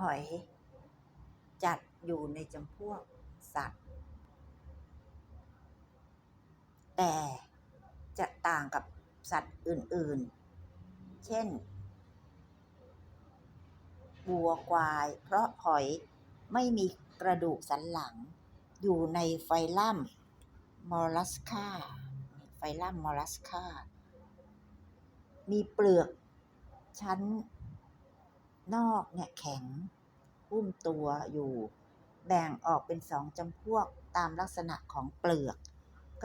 หอย จัดอยู่ในจำพวกสัตว์ แต่จะต่างกับสัตว์อื่นๆ เช่นวัวควาย เพราะหอยไม่มีกระดูกสันหลัง อยู่ในไฟลัมมอลัสคาไฟลัมมอลัสคามีเปลือกชั้น นอกเนี่ยแข็งหุ้มตัวอยู่ แบ่งออกเป็นสองจำพวกตามลักษณะของเปลือก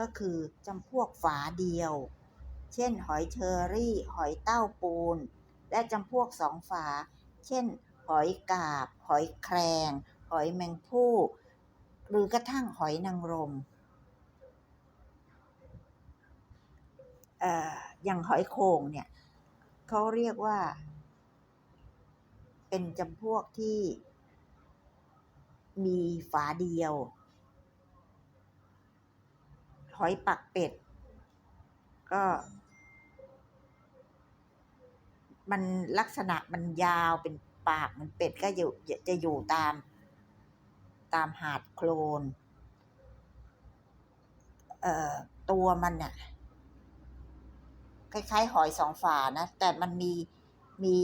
ก็คือจำพวกฝาเดียว เช่น หอยเชอรี่ หอยเต้าปูน และจำพวกสองฝา เช่น หอยกาบ หอยแครง หอยแมงผู้ หรือกระทั่งหอยนางรมเอ่ออย่างหอยโข่งเนี่ยเขาเรียกว่า เป็นจำพวกที่มีฝาเดียว หอยปักเป็ด ก็ มันลักษณะมันยาวเป็นปากเหมือนเป็ดก็อยู่จะอยู่ตาม ตามหาดโคลน เอ่อ ตัวมันน่ะคล้ายๆ หอยสองฝานะ แต่มันมีมี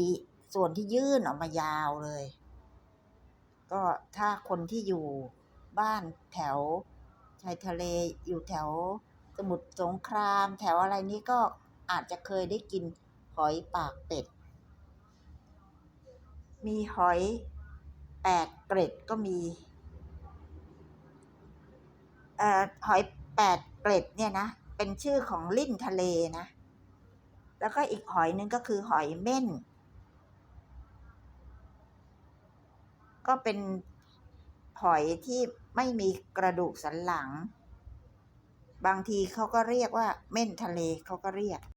ส่วนที่ยื่นออกมายาวเลย ก็ถ้าคนที่อยู่บ้านแถวชายทะเลอยู่แถวสมุทรสงคราม แถวอะไรนี้ก็อาจจะเคยได้กินหอยปากเป็ด มีหอยแปดเกร็ดก็มีเอ่อหอยแปดเกร็ดเนี่ยนะ เป็นชื่อของลิ่นทะเลนะ แล้วก็อีกหอยหนึ่งก็คือหอยเม่น ก็เป็นหอยที่ไม่มีกระดูกสันหลัง บางทีเขาก็เรียกว่าเม่นทะเลเขาก็เรียก